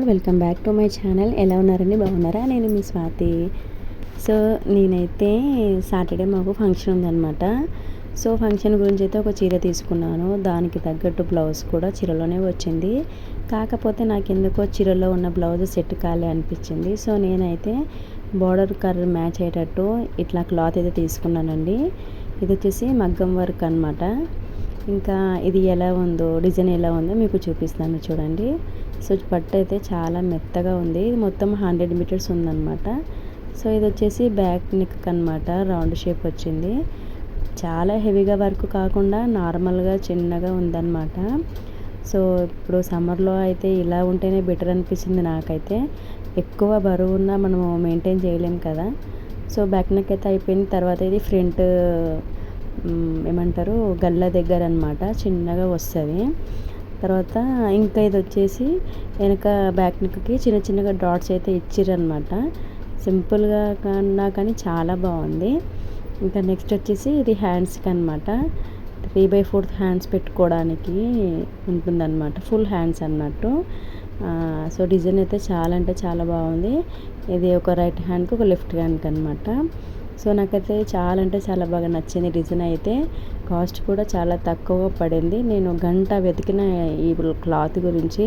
Welcome back to my channel. ఎలా ఉన్నారండి? బాగున్నారా? నేను మీ స్వాతి. సో నేనైతే సాటర్డే మాకు ఫంక్షన్ ఉందన్నమాట. సో ఫంక్షన్ గురించి అయితే ఒక చీర తీసుకున్నాను. దానికి తగ్గట్టు బ్లౌజ్ కూడా చీరలోనే వచ్చింది. కాకపోతే నాకు ఎందుకో చీరలో ఉన్న బ్లౌజ్ సెట్ కాలే అనిపించింది. సో నేనైతే బార్డర్ కలర్ మ్యాచ్ అయ్యేటట్టు ఇట్లా క్లాత్ అయితే తీసుకున్నానండి. ఇది వచ్చేసి మగ్గం వర్క్ అనమాట ఇంకా ఇది ఎలా ఉందో డిజైన్ ఎలా ఉందో మీకు చూపిస్తాను చూడండి. సో పట్టు అయితే చాలా మెత్తగా ఉంది. ఇది మొత్తం హండ్రెడ్ మీటర్స్ ఉందన్నమాట. సో ఇది వచ్చేసి బ్యాక్ నెక్ అనమాట రౌండ్ షేప్ వచ్చింది. చాలా హెవీగా వర్క్ కాకుండా నార్మల్గా చిన్నగా ఉందన్నమాట. సో ఇప్పుడు సమ్మర్లో అయితే ఇలా ఉంటేనే బెటర్ అనిపిస్తుంది నాకైతే. ఎక్కువ బరువు ఉన్నా మనము మెయింటైన్ చేయలేం కదా. సో బ్యాక్ నెక్ అయితే అయిపోయిన తర్వాత ఇది ఫ్రంట్ ఏమంటారు గల్ల దగ్గర అనమాట చిన్నగా వస్తుంది. తర్వాత ఇంకా ఇది వచ్చేసి వెనక బ్యాక్ నెక్కి చిన్న చిన్నగా డాట్స్ అయితే ఇచ్చిరనమాట సింపుల్గా కన్నా కానీ చాలా బాగుంది. ఇంకా నెక్స్ట్ వచ్చేసి ఇది హ్యాండ్స్కి అనమాట త్రీ బై ఫోర్త్ హ్యాండ్స్ పెట్టుకోవడానికి ఉంటుందన్నమాట. ఫుల్ హ్యాండ్స్ అన్నట్టు. సో డిజైన్ అయితే చాలా అంటే చాలా బాగుంది. ఇది ఒక రైట్ హ్యాండ్కి ఒక లెఫ్ట్ హ్యాండ్కి అనమాట సో నాకైతే చాలా అంటే చాలా బాగా నచ్చింది డిజైన్ అయితే. కాస్ట్ కూడా చాలా తక్కువ పడింది. నేను గంట వెతికిన ఈ క్లాత్ గురించి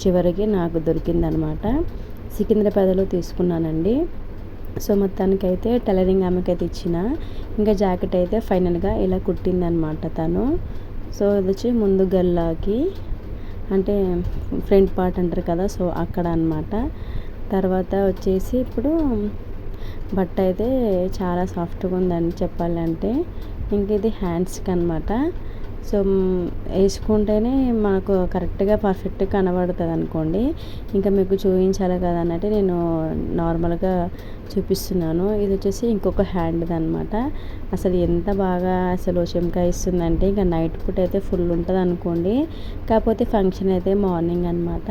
చివరికి నాకు దొరికిందనమాట. సికింద్రాబాద్లో తీసుకున్నానండి. సో మొత్తానికైతే టైలరింగ్ ఆమెకైతే ఇచ్చిన. ఇంకా జాకెట్ అయితే ఫైనల్గా ఇలా కుట్టిందనమాట తను. సో ఇది వచ్చి ముందు గల్లాకి అంటే ఫ్రంట్ పార్ట్ అంటారు కదా సో అక్కడ అనమాట తర్వాత వచ్చేసి ఇప్పుడు బట్ట అయితే చాలా సాఫ్ట్గా ఉందని చెప్పాలంటే ఇంక ఇది హ్యాండ్స్కి అనమాట సో వేసుకుంటేనే మనకు కరెక్ట్గా పర్ఫెక్ట్గా కనబడుతుంది అనుకోండి. ఇంకా మీకు చూపించాలి కదా అన్నట్టు నేను నార్మల్గా చూపిస్తున్నాను. ఇది వచ్చేసి ఇంకొక హ్యాండ్ది అనమాట అసలు ఎంత బాగా అసలు చెంకా ఇస్తుందంటే ఇంకా నైట్ పూట అయితే ఫుల్ ఉంటుంది అనుకోండి. కాకపోతే ఫంక్షన్ అయితే మార్నింగ్ అనమాట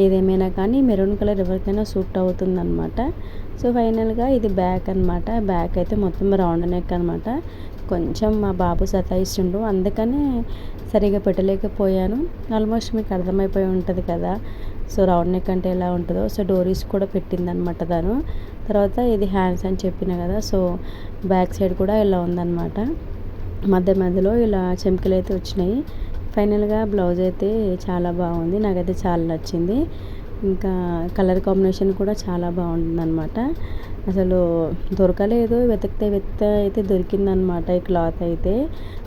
ఏదేమైనా కానీ మెరూన్ కలర్ ఎవరికైనా సూట్ అవుతుందన్నమాట. సో ఫైనల్గా ఇది బ్యాక్ అనమాట బ్యాక్ అయితే మొత్తం రౌండ్ నెక్ అనమాట కొంచెం మా బాబు సతాయిస్తుండు. అందుకనే సరిగా పెట్టలేకపోయాను. ఆల్మోస్ట్ మీకు అర్థమైపోయి ఉంటుంది కదా. సో రౌండ్ నెక్ అంటే ఎలా ఉంటుందో. సో డోరీస్ కూడా పెట్టిందనమాట తను. తర్వాత ఇది హ్యాండ్స్ అని చెప్పిన కదా. సో బ్యాక్ సైడ్ కూడా ఇలా ఉందన్నమాట. మధ్య మధ్యలో ఇలా చెంకిలు అయితే వచ్చినాయి. ఫైనల్గా బ్లౌజ్ అయితే చాలా బాగుంది. నాకైతే చాలా నచ్చింది. ఇంకా కలర్ కాంబినేషన్ కూడా చాలా బాగుంటుంది అనమాట అసలు దొరకలేదు. వెతికితే వెతికితే అయితే దొరికిందనమాట ఈ క్లాత్ అయితే.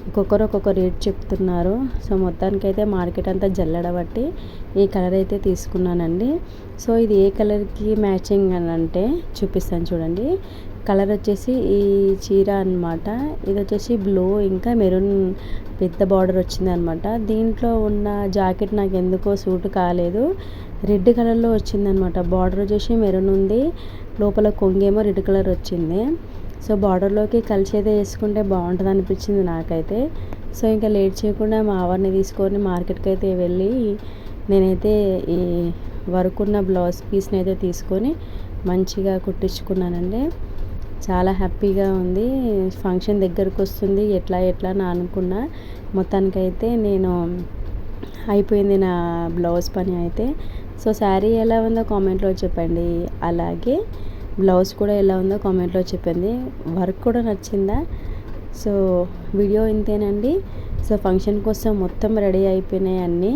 ఒక్కొక్కరు ఒక్కొక్క రేట్ చెప్తున్నారు. సో మొత్తానికి అయితే మార్కెట్ అంతా జల్లడబట్టి ఈ కలర్ అయితే తీసుకున్నానండి. సో ఇది ఏ కలర్కి మ్యాచింగ్ అని అంటే చూపిస్తాను చూడండి. కలర్ వచ్చేసి ఈ చీర అనమాట ఇది వచ్చేసి బ్లూ ఇంకా మెరూన్ పెద్ద బార్డర్ వచ్చింది అనమాట దీంట్లో ఉన్న జాకెట్ నాకు ఎందుకో సూట్ కాలేదు. రెడ్ కలర్లో వచ్చిందనమాట. బార్డర్ వచ్చేసి మెరూన్ ఉంది. లోపల కొంగేమో రెడ్ కలర్ వచ్చింది. సో బార్డర్లోకి కలిసేదే వేసుకుంటే బాగుంటుంది అనిపించింది నాకైతే. సో ఇంకా లేట్ చేయకుండా మా ఆవర్ని తీసుకొని మార్కెట్కి అయితే వెళ్ళి నేనైతే ఈ వర్క్ ఉన్న బ్లౌజ్ పీస్ని అయితే తీసుకొని మంచిగా కుట్టించుకున్నానండి. చాలా హ్యాపీగా ఉంది. ఫంక్షన్ దగ్గరకు వస్తుంది. ఎట్లా ఎట్లా అని అనుకున్నా. మొత్తానికైతే నేను అయిపోయింది నా బ్లౌజ్ పని అయితే. సో శారీ ఎలా ఉందో కామెంట్లో చెప్పండి. అలాగే బ్లౌజ్ కూడా ఎలా ఉందో కామెంట్లో చెప్పండి. వర్క్ కూడా నచ్చిందా? సో వీడియో ఇంతేనండి. సో ఫంక్షన్ కోసం మొత్తం రెడీ అయిపోయినాయి అన్నీ.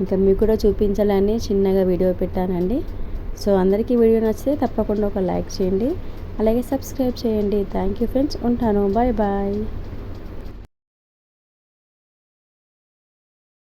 ఇంకా మీకు కూడా చూపించాలని చిన్నగా వీడియో పెట్టానండి. సో అందరికీ వీడియో నచ్చితే తప్పకుండా ఒక లైక్ చేయండి. అలాగే సబ్స్క్రైబ్ చేయండి. థ్యాంక్ యూ ఫ్రెండ్స్ ఉంటాను. Bye bye